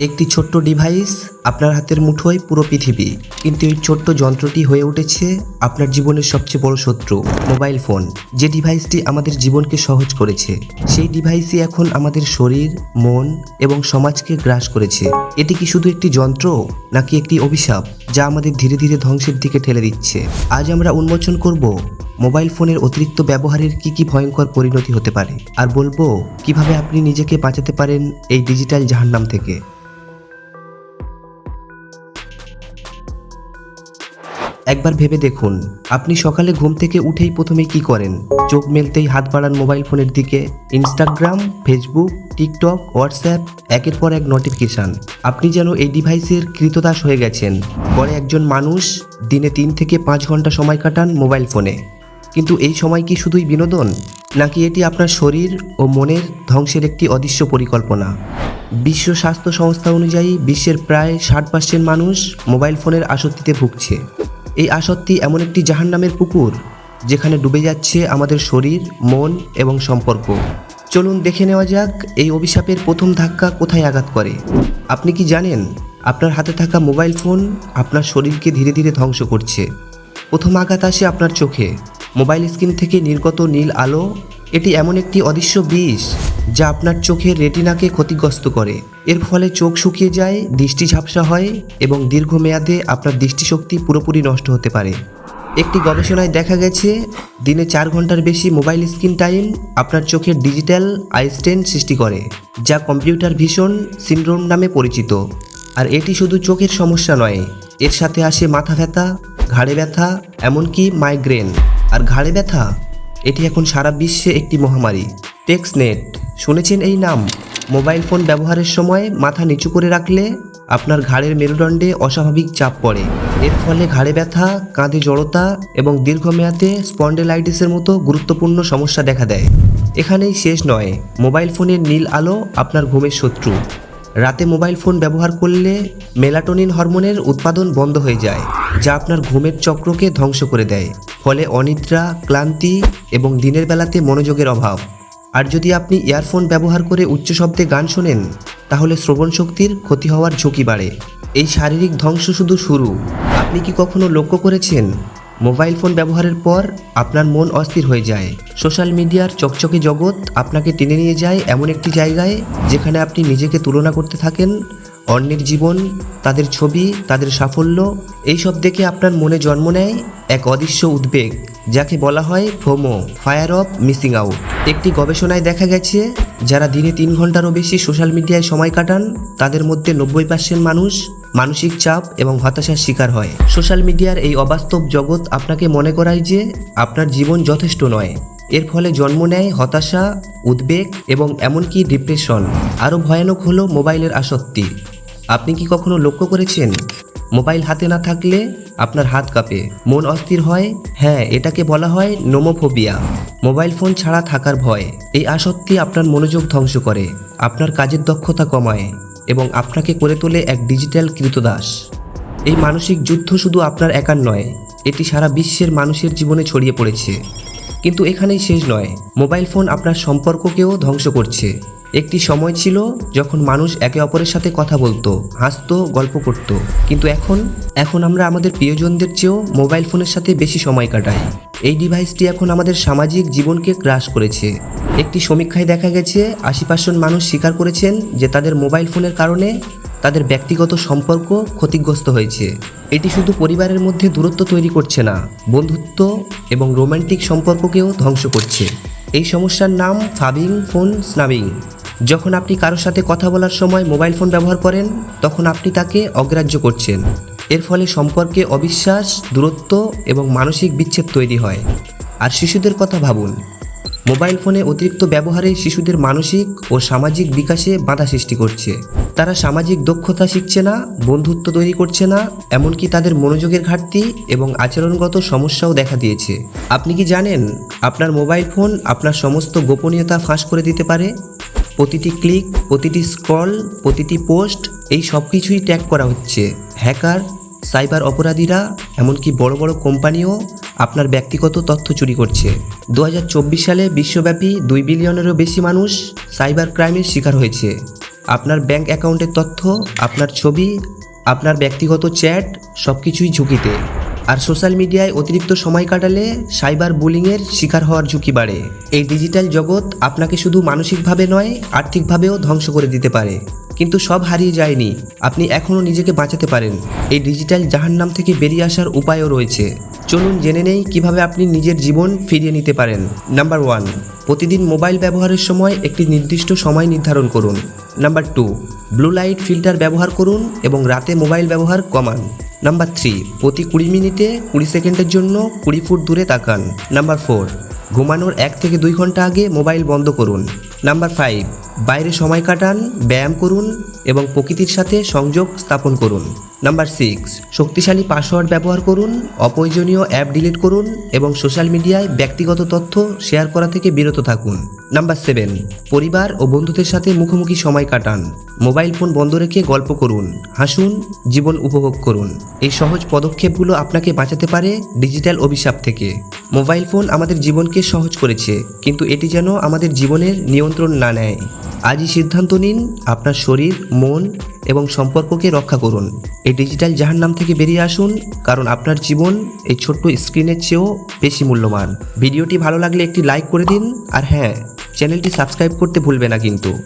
একটি ছোট্ট ডিভাইস আপনার হাতের মুঠোয় পুরো পৃথিবী। কিন্তু এই ছোট্ট যন্ত্রটি হয়ে উঠেছে আপনার জীবনের সবচেয়ে বড় শত্রু মোবাইল ফোন যে ডিভাইসটি আমাদের জীবনকে সহজ করেছে, সেই ডিভাইসই এখন আমাদের শরীর, মন এবং সমাজকে গ্রাস করেছে। এটি কি শুধু একটি যন্ত্র, নাকি একটি অভিশাপ, যা আমাদের ধীরে ধীরে ধ্বংসের দিকে ঠেলে দিচ্ছে? আজ আমরা উন্মোচন করব মোবাইল ফোনের অতিরিক্ত ব্যবহারের কি কি ভয়ঙ্কর পরিণতি হতে পারে? আর বলব, কীভাবে আপনি নিজেকে বাঁচাতে পারেন এই ডিজিটাল জাহান্নাম থেকে? একবার ভেবে দেখুন, আপনি সকালে ঘুম থেকে উঠেই প্রথমে কি করেন? চোখ মেলতেই হাত বাড়ান মোবাইল ফোনের দিকে। ইনস্টাগ্রাম, ফেসবুক, টিকটক, হোয়াটসঅ্যাপ, একের পর এক নোটিফিকেশান। আপনি যেন এই ডিভাইসের কৃতদাস হয়ে গেছেন। পরে একজন মানুষ দিনে তিন থেকে পাঁচ ঘণ্টা সময় কাটান মোবাইল ফোনে। কিন্তু এই সময় কি শুধুই বিনোদন? নাকি এটি আপনার শরীর ও মনের ধ্বংসের একটি অদৃশ্য পরিকল্পনা? বিশ্ব স্বাস্থ্য সংস্থা অনুযায়ী বিশ্বের প্রায় ষাট পার্সেন্ট মানুষ মোবাইল ফোনের আসক্তিতে ভুগছে। এই আসক্তি এমন একটি জাহান্নামের পুকুর যেখানে ডুবে যাচ্ছে আমাদের শরীর, মন এবং সম্পর্ক। চলুন দেখে নেওয়া যাক এই অভিশাপের প্রথম ধাক্কা কোথায় আঘাত করে। আপনি কি জানেন, আপনার হাতে থাকা মোবাইল ফোন আপনার শরীরকে ধীরে ধীরে ধ্বংস করছে। প্রথম আঘাত আসে আপনার চোখে। মোবাইল স্ক্রিন থেকে নির্গত নীল আলো, এটি এমন একটি অদৃশ্য বিষ যা আপনার চোখের রেটিনাকে ক্ষতিগ্রস্ত করে। এর ফলে চোখ শুকিয়ে যায়, দৃষ্টি ঝাপসা হয় এবং দীর্ঘমেয়াদে আপনার দৃষ্টিশক্তি পুরোপুরি নষ্ট হতে পারে। একটি গবেষণায় দেখা গেছে, দিনে চার ঘণ্টার বেশি মোবাইল স্ক্রিন টাইম আপনার চোখের ডিজিটাল আই স্ট্রেন সৃষ্টি করে, যা কম্পিউটার ভিশন সিন্ড্রোম নামে পরিচিত। আর এটি শুধু চোখের সমস্যা নয়, এর সাথে আসে মাথা ব্যথা, ঘাড়ে ব্যথা, এমনকি মাইগ্রেন আর ঘাড়ে ব্যথা, এটি এখন সারা বিশ্বে একটি মহামারী। টেক্সনেট শুনেছেন এই নাম। মোবাইল ফোন ব্যবহারের সময় মাথা নিচু করে রাখলে আপনার ঘাড়ের মেরুদণ্ডে অস্বাভাবিক চাপ পড়ে। এর ফলে ঘাড়ে ব্যথা, কাঁধে জড়তা এবং দীর্ঘমেয়াদে স্পন্ডেলাইটিসের মতো গুরুত্বপূর্ণ সমস্যা দেখা দেয়। এখানেই শেষ নয়, মোবাইল ফোনের নীল আলো আপনার ঘুমের শত্রু। রাতে মোবাইল ফোন ব্যবহার করলে মেলাটোনিন হরমোনের উৎপাদন বন্ধ হয়ে যায়, যা আপনার ঘুমের চক্রকে ধ্বংস করে দেয়। ফলে অনিদ্রা, ক্লান্তি এবং দিনের বেলাতে মনোযোগের অভাব। আর যদি আপনি ইয়ারফোন ব্যবহার করে উচ্চ শব্দে গান শোনেন, তাহলে শ্রবণ শক্তির ক্ষতি হওয়ার ঝুঁকি বাড়ে। এই শারীরিক ধ্বংস শুধু শুরু। আপনি কি কখনো লক্ষ্য করেছেন? মোবাইল ফোন ব্যবহারের পর আপনার মন অস্থির হয়ে যায়। সোশ্যাল মিডিয়ার চকচকে জগৎ আপনাকে টেনে নিয়ে যায় এমন একটি জায়গায় যেখানে আপনি নিজেকে তুলনা করতে থাকেন অন্যের জীবন, তাদের ছবি, তাদের সাফল্য, এইসব দেখে আপনার মনে জন্ম নেয় এক অদৃশ্য উদ্বেগ, যাকে বলা হয় FOMO, fear of missing out. একটি গবেষণায় দেখা গেছে, যারা দিনে তিন ঘন্টারও বেশি সোশ্যাল মিডিয়ায় সময় কাটান, তাদের মধ্যে নব্বই পার্সেন্ট মানুষ মানসিক চাপ এবং হতাশার শিকার হয়। সোশ্যাল মিডিয়ার এই অবাস্তব জগৎ আপনাকে মনে করায় যে আপনার জীবন যথেষ্ট নয়। এর ফলে জন্ম নেয় হতাশা, উদ্বেগ এবং এমনকি ডিপ্রেশন। আরও ভয়ানক হলো মোবাইলের আসক্তি। আপনি কি কখনো লক্ষ্য করেছেন? মোবাইল হাতে না থাকলে আপনার হাত কাঁপে, মন অস্থির হয়? হ্যাঁ এটাকে বলা হয় নোমোফোবিয়া। মোবাইল ফোন ছাড়া থাকার ভয়, এই আসক্তি আপনার মনোযোগ ধ্বংস করে, আপনার কাজের দক্ষতা কমায় এবং আপনাকে করে তোলে এক ডিজিটাল কৃতদাস। এই মানসিক যুদ্ধ শুধু আপনার একার নয়, এটি সারা বিশ্বের মানুষের জীবনে ছড়িয়ে পড়েছে। কিন্তু এখানেই শেষ নয়, মোবাইল ফোন আপনার সম্পর্ককেও ধ্বংস করছে। একটি সময় ছিল যখন মানুষ একে অপরের সাথে কথা বলতো, হাসতো, গল্প করত। কিন্তু এখন এখন আমরা আমাদের প্রিয়জনদের চেয়েও মোবাইল ফোনের সাথে বেশি সময় কাটাই। এই ডিভাইসটি এখন আমাদের সামাজিক জীবনকে গ্রাস করেছে। একটি সমীক্ষায় দেখা গেছে আশি পার্সেন্ট মানুষ স্বীকার করেছেন যে তাদের মোবাইল ফোনের কারণে তাদের ব্যক্তিগত সম্পর্ক ক্ষতিগ্রস্ত হয়েছে। এটি শুধু পরিবারের মধ্যে দূরত্ব তৈরি করছে না, বন্ধুত্ব এবং রোমান্টিক সম্পর্ককেও ধ্বংস করছে। এই সমস্যার নাম ফাবিং ফোন স্নাবিং। যখন আপনি কারোর সাথে কথা বলার সময় মোবাইল ফোন ব্যবহার করেন, তখন আপনি তাকে অগ্রাহ্য করছেন। এর ফলে সম্পর্কে অবিশ্বাস, দূরত্ব এবং মানসিক বিচ্ছেদ তৈরি হয়। আর শিশুদের কথা ভাবুন। মোবাইল ফোনে অতিরিক্ত ব্যবহারে শিশুদের মানসিক ও সামাজিক বিকাশে বাধা সৃষ্টি করছে। তারা সামাজিক দক্ষতা শিখছে না, বন্ধুত্ব তৈরি করছে না, এমনকি তাদের মনোযোগের ঘাটতি এবং আচরণগত সমস্যাও দেখা দিয়েছে। আপনি কি জানেন, আপনার মোবাইল ফোন আপনার সমস্ত গোপনীয়তা ফাঁস করে দিতে পারে? প্রতিটি ক্লিক, প্রতিটি স্ক্রল, প্রতিটি পোস্ট, এই সব কিছুই ট্যাগ করা হচ্ছে। হ্যাকার, সাইবার অপরাধীরা, এমনকি বড় বড় কোম্পানিও আপনার ব্যক্তিগত তথ্য চুরি করছে। দু হাজার চব্বিশ সালে বিশ্বব্যাপী দুই বিলিয়নেরও বেশি মানুষ সাইবার ক্রাইমের শিকার হয়েছে। আপনার ব্যাংক অ্যাকাউন্টের তথ্য, আপনার ছবি, আপনার ব্যক্তিগত চ্যাট সব কিছুই ঝুঁকিতে। আর সোশ্যাল মিডিয়ায় অতিরিক্ত সময় কাটালে সাইবার বুলিংয়ের শিকার হওয়ার ঝুঁকি বাড়ে। এই ডিজিটাল জগৎ আপনাকে শুধু মানসিকভাবে নয়, আর্থিকভাবেও ধ্বংস করে দিতে পারে। কিন্তু সব হারিয়ে যায়নি। আপনি এখনও নিজেকে বাঁচাতে পারেন। এই ডিজিটাল জাহান্নাম থেকে বেরিয়ে আসার উপায়ও রয়েছে। চলুন জেনে নেই কীভাবে আপনি নিজের জীবন ফিরিয়ে নিতে পারেন। নাম্বার ওয়ান, প্রতিদিন মোবাইল ব্যবহারের সময় একটি নির্দিষ্ট সময় নির্ধারণ করুন। Number two blue light filter ব্যবহার করুন এবং রাতে মোবাইল ব্যবহার কমান। নাম্বার থ্রি প্রতি কুড়ি মিনিটে কুড়ি সেকেন্ডের জন্য কুড়ি ফুট দূরে তাকান। নাম্বার ফোর ঘুমানোর এক থেকে দুই ঘণ্টা আগে মোবাইল বন্ধ করুন। নাম্বার ফাইভ বাইরে সময় কাটান, ব্যায়াম করুন এবং প্রকৃতির সাথে সংযোগ স্থাপন করুন। নাম্বার সিক্স শক্তিশালী পাসওয়ার্ড ব্যবহার করুন, অপ্রয়োজনীয় অ্যাপ ডিলিট করুন এবং সোশ্যাল মিডিয়ায় ব্যক্তিগত তথ্য শেয়ার করা থেকে বিরত থাকুন। নাম্বার সেভেন পরিবার ও বন্ধুদের সাথে মুখোমুখি সময় কাটান। মোবাইল ফোন বন্ধ রেখে গল্প করুন, হাসুন, জীবন উপভোগ করুন। এই সহজ পদক্ষেপগুলো আপনাকে বাঁচাতে পারে ডিজিটাল অভিশাপ থেকে। মোবাইল ফোন আমাদের জীবনকে সহজ করেছে, কিন্তু এটি যেন আমাদের জীবনের নিয়ন্ত্রণ না নেয়। আজই সিদ্ধান্ত নিন আপনার শরীর, মন এবং সম্পর্ককে রক্ষা করুন। এই ডিজিটাল জাহান্নাম থেকে বেরিয়ে আসুন, কারণ আপনার জীবন এই ছোট্ট স্ক্রিনের চেয়েও বেশি মূল্যবান। ভিডিওটি ভালো লাগলে একটি লাইক করে দিন, আর হ্যাঁ চ্যানেলটি সাবস্ক্রাইব করতে ভুলবে না কিন্তু।